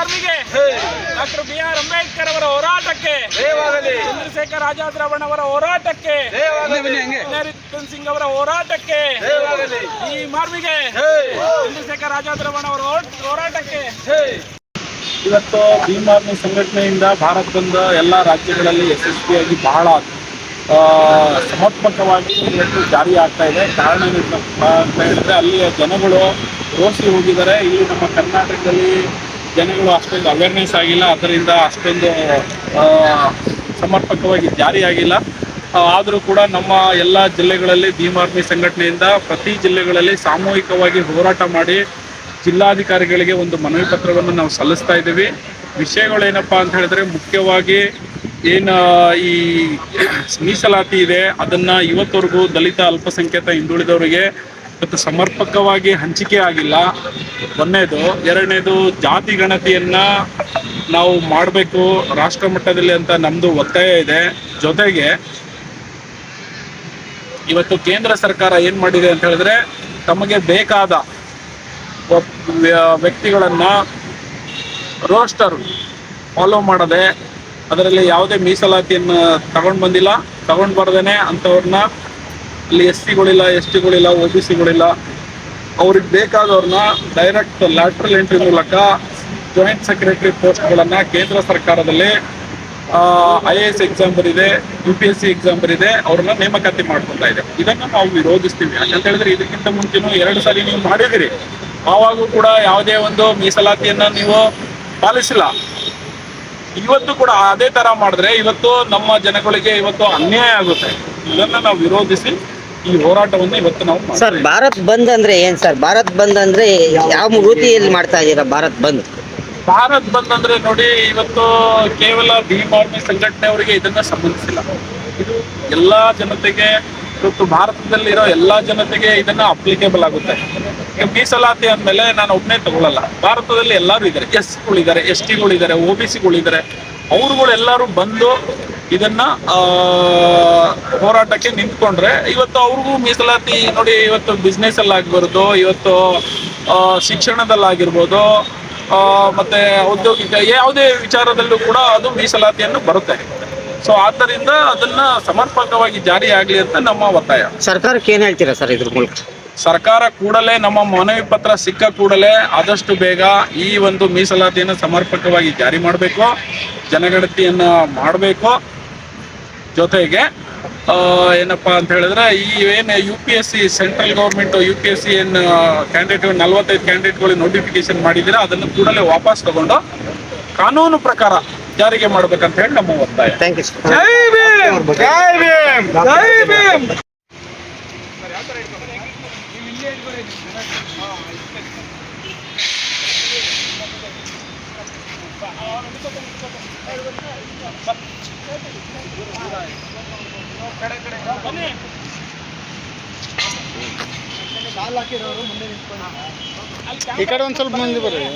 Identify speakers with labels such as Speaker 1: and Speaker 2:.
Speaker 1: ಆರ್ಮಿಗೆ doctor B R Ambedkar ಅವರ ಹೋರಾಟಕ್ಕೆ. ಚಂದ್ರಶೇಖರ್ ಆಜಾದ್ ಅವರ ಹೋರಾಟಕ್ಕೆ. ಸಿಂಗ್ ಅವರ ಹೋರಾಟಕ್ಕೆ. ಈ ಮಾರ್ಮಿಗೆ ಚಂದ್ರಶೇಖರ್ ಆಜಾದ್ ಅವರ ಹೋರಾಟ- ಹೋರಾಟಕ್ಕೆ.
Speaker 2: ಇವತ್ತು ಭೀಮ್ ಆರ್ಮಿ ಸಂಘಟನೆಯಿಂದ ಭಾರತ ಬಂದ ಎಲ್ಲ ರಾಜ್ಯಗಳಲ್ಲಿ ಯಶಸ್ವಿಯಾಗಿ ಬಹಳ ಆ, ಸಮರ್ಪಕವಾಗಿ ಇವತ್ತು ಜಾರಿ ಆಗ್ತಾ ಇದೆ. ಕಾರಣ ಏನಪ್ಪ ಅಂತ ಹೇಳಿದ್ರೆ ಅಲ್ಲಿಯ ಜನಗಳು ರೋಸಿ ಹೋಗಿದ್ದಾರೆ. ಇಲ್ಲಿ ನಮ್ಮ ಕರ್ನಾಟಕದಲ್ಲಿ ಜನಗಳು ಅಷ್ಟೊಂದು ಅವೇರ್ನೆಸ್ ಆಗಿಲ್ಲ. ಅದರಿಂದ ಅಷ್ಟೊಂದು ಸಮರ್ಪಕವಾಗಿ ಜಾರಿ ಆಗಿಲ್ಲ. ಆದರೂ ಕೂಡ ನಮ್ಮ ಎಲ್ಲ ಜಿಲ್ಲೆಗಳಲ್ಲಿ ಭೀಮ್ ಆರ್ಮಿ ಸಂಘಟನೆಯಿಂದ ಪ್ರತಿ ಜಿಲ್ಲೆಗಳಲ್ಲಿ ಸಾಮೂಹಿಕವಾಗಿ ಹೋರಾಟ ಮಾಡಿ ಜಿಲ್ಲಾಧಿಕಾರಿಗಳಿಗೆ ಒಂದು ಮನವಿ ಪತ್ರವನ್ನು ನಾವು ಸಲ್ಲಿಸ್ತಾ ಇದ್ದೀವಿ. ವಿಷಯಗಳೇನಪ್ಪ ಅಂತ ಹೇಳಿದ್ರೆ ಮುಖ್ಯವಾಗಿ ಏನು ಈ ಮೀಸಲಾತಿ ಇದೆ. ಅದನ್ನ ಇವತ್ತವರೆಗೂ ದಲಿತ ಅಲ್ಪಸಂಖ್ಯಾತ ಹಿಂದುಳಿದವರಿಗೆ ಇವತ್ತು ಸಮರ್ಪಕವಾಗಿ ಹಂಚಿಕೆ ಆಗಿಲ್ಲ. ಒಂದನೇದು ಎರಡನೇದು ಜಾತಿ ಗಣತಿಯನ್ನ ನಾವು ಮಾಡಬೇಕು ರಾಷ್ಟ್ರ ಮಟ್ಟದಲ್ಲಿ ಅಂತ ನಮ್ಮದು ಒತ್ತಾಯ ಇದೆ. ಜೊತೆಗೆ ಇವತ್ತು ಕೇಂದ್ರ ಸರ್ಕಾರ ಏನು ಮಾಡಿದೆ ಅಂತ ಹೇಳಿದ್ರೆ ತಮಗೆ ಬೇಕಾದ ವ್ಯಕ್ತಿಗಳನ್ನು ವ್ಯ- ವ್ಯಕ್ತಿಗಳನ್ನ ರೋಸ್ಟರ್ ಫಾಲೋ ಮಾಡದೆ ಅದರಲ್ಲಿ ಯಾವುದೇ ಮೀಸಲಾತಿಯನ್ನು ತಗೊಂಡು ಬಂದಿಲ್ಲ. ತಗೊಂಡು ಬರ್ದೇನೆ ಅಂಥವ್ರನ್ನ ಇಲ್ಲಿ ಎಸ್ ಸಿಗಳಿಲ್ಲ, ಎಸ್ ಟಿಗಳಿಲ್ಲ ಓ ಬಿ ಸಿಗಳಿಲ್ಲ. ಅವ್ರಿಗೆ ಬೇಕಾದವ್ರನ್ನ ಡೈರೆಕ್ಟ್ ಲ್ಯಾಟ್ರಲ್ ಎಂಟ್ರಿ ಮೂಲಕ ಜಾಯಿಂಟ್ ಸೆಕ್ರೆಟರಿ ಪೋಸ್ಟ್ಗಳನ್ನು ಕೇಂದ್ರ ಸರ್ಕಾರದಲ್ಲಿ I A S exam ಬರಿದೆ U P S C exam ಬರಿದೆ, ಅವ್ರನ್ನ ನೇಮಕಾತಿ ಮಾಡ್ಕೊತಾ ಇದೆ. ಇದನ್ನು ನಾವು ವಿರೋಧಿಸ್ತೀವಿ. ಯಾಕಂತ ಹೇಳಿದ್ರೆ ಇದಕ್ಕಿಂತ ಮುಂಚೆನೂ ಎರಡು ಸಾರಿ ನೀವು ಮಾಡಿದಿರಿ ಆವಾಗೂ ಕೂಡ ಯಾವುದೇ ಒಂದು ಮೀಸಲಾತಿಯನ್ನ ನೀವು ಪಾಲಿಸಿಲ್ಲ. ಇವತ್ತು ಕೂಡ ಅದೇ ತರ ಮಾಡಿದ್ರೆ ಇವತ್ತು ನಮ್ಮ ಜನಗಳಿಗೆ ಇವತ್ತು ಅನ್ಯಾಯ ಆಗುತ್ತೆ. ಇದನ್ನ ನಾವು ವಿರೋಧಿಸಿ ಈ ಹೋರಾಟವನ್ನು ಇವತ್ತು ನಾವು
Speaker 3: ಸರ್ ಭಾರತ್ ಬಂದ್ ಅಂದ್ರೆ ಏನ್ ಸರ್? ಭಾರತ್ ಬಂದ್ ಅಂದ್ರೆ ಯಾವ ರೀತಿಯಲ್ಲಿ ಮಾಡ್ತಾ ಇದ್ದೀರಾ ಭಾರತ್ ಬಂದ್?
Speaker 2: ಭಾರತ್ ಬಂದ್ ಅಂದ್ರೆ ನೋಡಿ ಇವತ್ತು ಕೇವಲ ಭೀಮ್ ಆರ್ಮಿ ಸಂಘಟನೆಯವರಿಗೆ ಇದನ್ನ ಸಂಬಂಧಿಸಿಲ್ಲ. ಇದು ಎಲ್ಲಾ ಜನತೆಗೆ ಇವತ್ತು ಭಾರತದಲ್ಲಿರೋ ಎಲ್ಲಾ ಜನತೆಗೆ ಇದನ್ನ ಅಪ್ಲಿಕೇಬಲ್ ಆಗುತ್ತೆ. ಈಗ ಮೀಸಲಾತಿ ಅಂದ್ಮೇಲೆ ನಾನು ಒಬ್ಬನೇ ತಗೊಳ್ಳಲ್ಲ ಭಾರತದಲ್ಲಿ ಎಲ್ಲರೂ ಇದ್ದಾರೆ. ಎಸ್ಗಳಿದ್ದಾರೆ ಎಸ್ ಟಿಗಳಿದ್ದಾರೆ ಒ ಬಿ ಸಿಗಳಿದ್ದಾರೆ ಅವ್ರುಗಳೆಲ್ಲರೂ ಬಂದು ಇದನ್ನ ಹೋರಾಟಕ್ಕೆ ನಿಂತ್ಕೊಂಡ್ರೆ ಇವತ್ತು ಅವ್ರಿಗೂ ಮೀಸಲಾತಿ ನೋಡಿ ಇವತ್ತು ಬಿಸ್ನೆಸ್ ಅಲ್ಲಿ ಆಗ್ಬಾರ್ದು ಇವತ್ತು ಶಿಕ್ಷಣದಲ್ಲಾಗಿರ್ಬೋದು ಮತ್ತೆ ಔದ್ಯೋಗಿಕ ಯಾವುದೇ ವಿಚಾರದಲ್ಲೂ ಕೂಡ ಅದು ಮೀಸಲಾತಿಯನ್ನು ಬರುತ್ತೆ. ಸೊ ಆದ್ದರಿಂದ ಅದನ್ನ ಸಮರ್ಪಕವಾಗಿ ಜಾರಿ ಆಗಲಿ ಅಂತ ನಮ್ಮ ಒತ್ತಾಯ.
Speaker 3: ಸರ್ಕಾರಕ್ಕೆ ಏನ್ ಹೇಳ್ತೀರಾ ಸರ್ ಇದ್ರ ಮೂಲಕ?
Speaker 2: ಸರ್ಕಾರ ಕೂಡಲೇ ನಮ್ಮ ಮನವಿ ಪತ್ರ ಸಿಕ್ಕ ಕೂಡಲೇ ಆದಷ್ಟು ಬೇಗ ಈ ಒಂದು ಮೀಸಲಾತಿಯನ್ನು ಸಮರ್ಪಕವಾಗಿ ಜಾರಿ ಮಾಡಬೇಕು ಜನಗಣತಿಯನ್ನು ಮಾಡಬೇಕು. ಜೊತೆಗೆ ಏನಪ್ಪಾ ಅಂತ ಹೇಳಿದ್ರೆ ಈ ಏನು U P S C central government U P S C ಏನು ಕ್ಯಾಂಡಿಡೇಟ್ ನಲವತ್ತೈದು ಕ್ಯಾಂಡಿಡೇಟ್ಗಳಿಗೆ ನೋಟಿಫಿಕೇಶನ್ ಮಾಡಿದ್ದೀರಾ ಅದನ್ನು ಕೂಡಲೇ ವಾಪಸ್ ತಗೊಂಡು ಕಾನೂನು ಪ್ರಕಾರ ಜಾರಿಗೆ ಮಾಡ್ಬೇಕಂತ ಹೇಳಿ ನಮ್ಮ ಒತ್ತಾಯ.
Speaker 3: ಸರ್
Speaker 4: ಈ ಕಡೆ ಒಂದ್ ಸ್ವಲ್ಪ ಮಂದಿ ಬರ್ರಿ